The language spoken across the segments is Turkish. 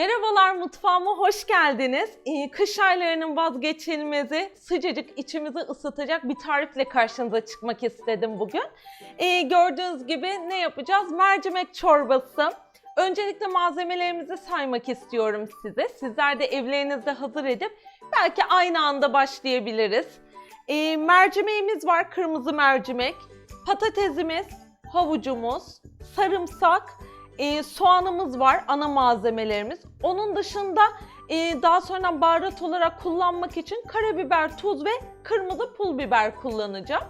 Merhabalar mutfağıma hoş geldiniz. Ee, kış aylarının vazgeçilmezi, sıcacık içimizi ısıtacak bir tarifle karşınıza çıkmak istedim bugün. Ee, gördüğünüz gibi ne yapacağız? Mercimek çorbası. Öncelikle malzemelerimizi saymak istiyorum size. Sizler de evlerinizde hazır edip belki aynı anda başlayabiliriz. Ee, mercimeğimiz var, kırmızı mercimek. Patatesimiz, havucumuz, sarımsak, e, soğanımız var, ana malzemelerimiz. Onun dışında e, daha sonra baharat olarak kullanmak için karabiber, tuz ve kırmızı pul biber kullanacağım.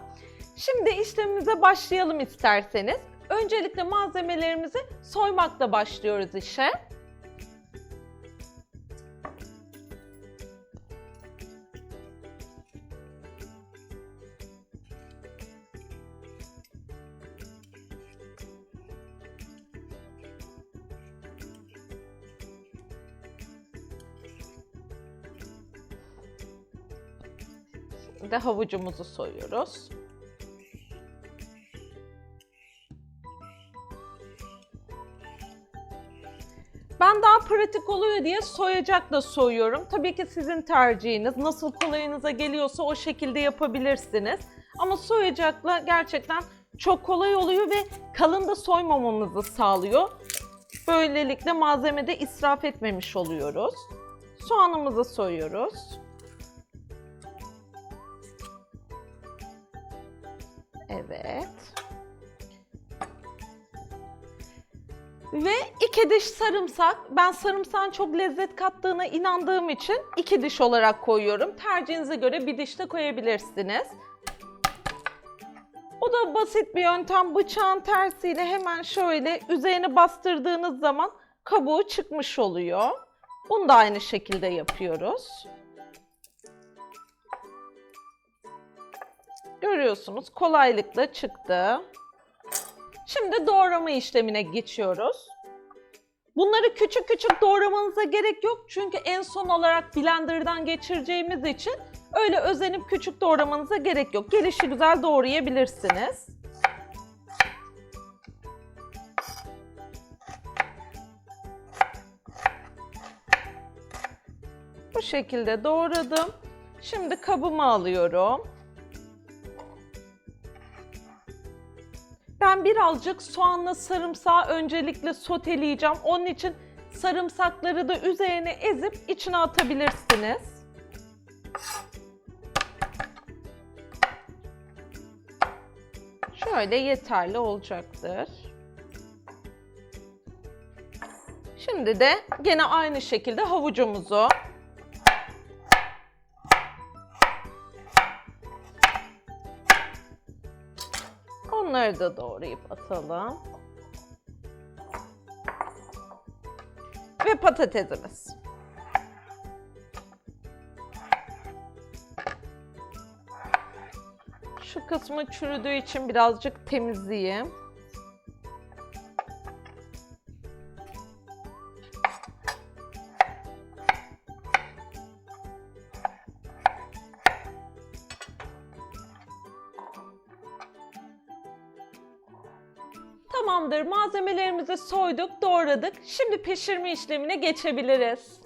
Şimdi işlemimize başlayalım isterseniz. Öncelikle malzemelerimizi soymakla başlıyoruz işe. Şimdi havucumuzu soyuyoruz. Ben daha pratik oluyor diye soyacakla soyuyorum. Tabii ki sizin tercihiniz. Nasıl kolayınıza geliyorsa o şekilde yapabilirsiniz. Ama soyacakla gerçekten çok kolay oluyor ve kalın da soymamamızı sağlıyor. Böylelikle malzemede israf etmemiş oluyoruz. Soğanımızı soyuyoruz. Evet. Ve iki diş sarımsak. Ben sarımsağın çok lezzet kattığına inandığım için iki diş olarak koyuyorum. Tercihinize göre bir diş de koyabilirsiniz. O da basit bir yöntem. Bıçağın tersiyle hemen şöyle üzerine bastırdığınız zaman kabuğu çıkmış oluyor. Bunu da aynı şekilde yapıyoruz. Görüyorsunuz kolaylıkla çıktı. Şimdi doğrama işlemine geçiyoruz. Bunları küçük küçük doğramanıza gerek yok çünkü en son olarak blenderdan geçireceğimiz için öyle özenip küçük doğramanıza gerek yok. Gelişi güzel doğrayabilirsiniz. Bu şekilde doğradım. Şimdi kabıma alıyorum. Ben birazcık soğanla sarımsağı öncelikle soteleyeceğim. Onun için sarımsakları da üzerine ezip içine atabilirsiniz. Şöyle yeterli olacaktır. Şimdi de gene aynı şekilde havucumuzu Onları da doğrayıp atalım. Ve patatesimiz. Şu kısmı çürüdüğü için birazcık temizleyeyim. Malzemelerimizi soyduk, doğradık. Şimdi pişirme işlemine geçebiliriz.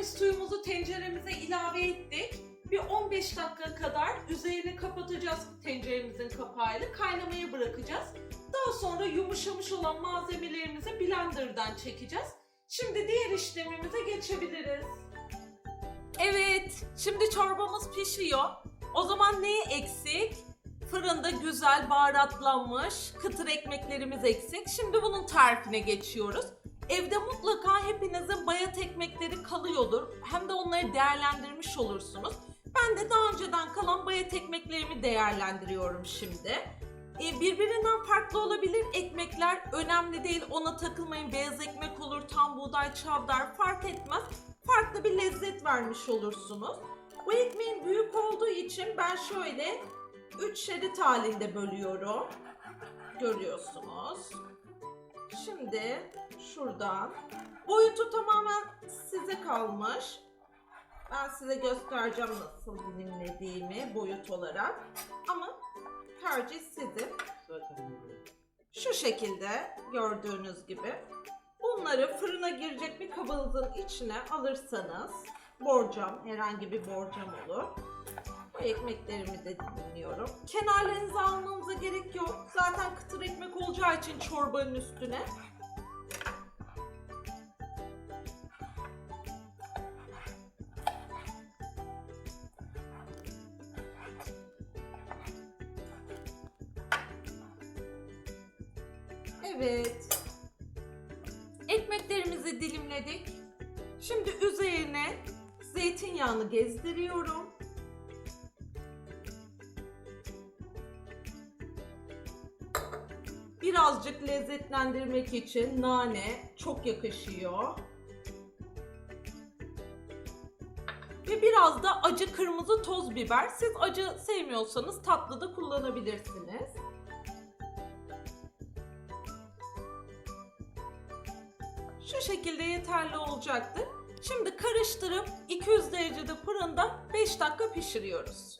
Kaynamış suyumuzu tenceremize ilave ettik. Bir 15 dakika kadar üzerini kapatacağız tenceremizin kapağıyla. Kaynamaya bırakacağız. Daha sonra yumuşamış olan malzemelerimizi blenderdan çekeceğiz. Şimdi diğer işlemimize geçebiliriz. Evet, şimdi çorbamız pişiyor. O zaman neyi eksik? Fırında güzel baharatlanmış kıtır ekmeklerimiz eksik. Şimdi bunun tarifine geçiyoruz. Evde mutlaka hepinizin bayat ekmekleri kalıyordur. Hem de onları değerlendirmiş olursunuz. Ben de daha önceden kalan bayat ekmeklerimi değerlendiriyorum şimdi. E, birbirinden farklı olabilir ekmekler. Önemli değil ona takılmayın. Beyaz ekmek olur, tam buğday, çavdar fark etmez. Farklı bir lezzet vermiş olursunuz. Bu ekmeğin büyük olduğu için ben şöyle 3 şerit halinde bölüyorum. Görüyorsunuz. Şimdi şuradan. Boyutu tamamen size kalmış. Ben size göstereceğim nasıl dilimlediğimi boyut olarak. Ama tercih sizin. Şu şekilde gördüğünüz gibi. Bunları fırına girecek bir kabınızın içine alırsanız borcam, herhangi bir borcam olur. Ekmeklerimi de dilimliyorum. Kenarlarınızı almanıza gerek yok. Zaten kıtır ekmek olacağı için çorbanın üstüne. Evet. Ekmeklerimizi dilimledik. Şimdi üzerine zeytinyağını gezdiriyorum. Birazcık lezzetlendirmek için nane çok yakışıyor. Ve biraz da acı kırmızı toz biber. Siz acı sevmiyorsanız tatlı da kullanabilirsiniz. Şu şekilde yeterli olacaktır. Şimdi karıştırıp 200 derecede fırında 5 dakika pişiriyoruz.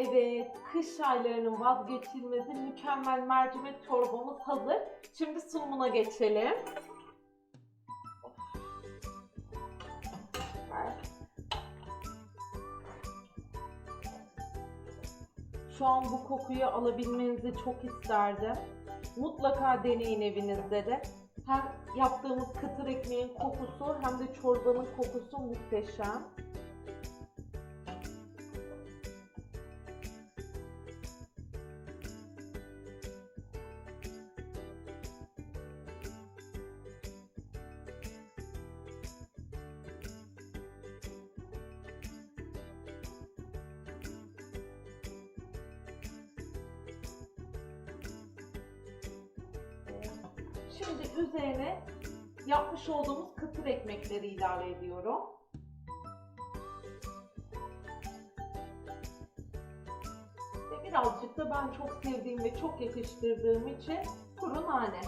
Evet, kış aylarının vazgeçilmezi mükemmel mercimek çorbamız hazır. Şimdi sunumuna geçelim. Şu an bu kokuyu alabilmenizi çok isterdim. Mutlaka deneyin evinizde de. Hem yaptığımız kıtır ekmeğin kokusu hem de çorbanın kokusu muhteşem. Şimdi üzerine yapmış olduğumuz kıtır ekmekleri ilave ediyorum. Ve birazcık da ben çok sevdiğim ve çok yakıştırdığım için kuru nane.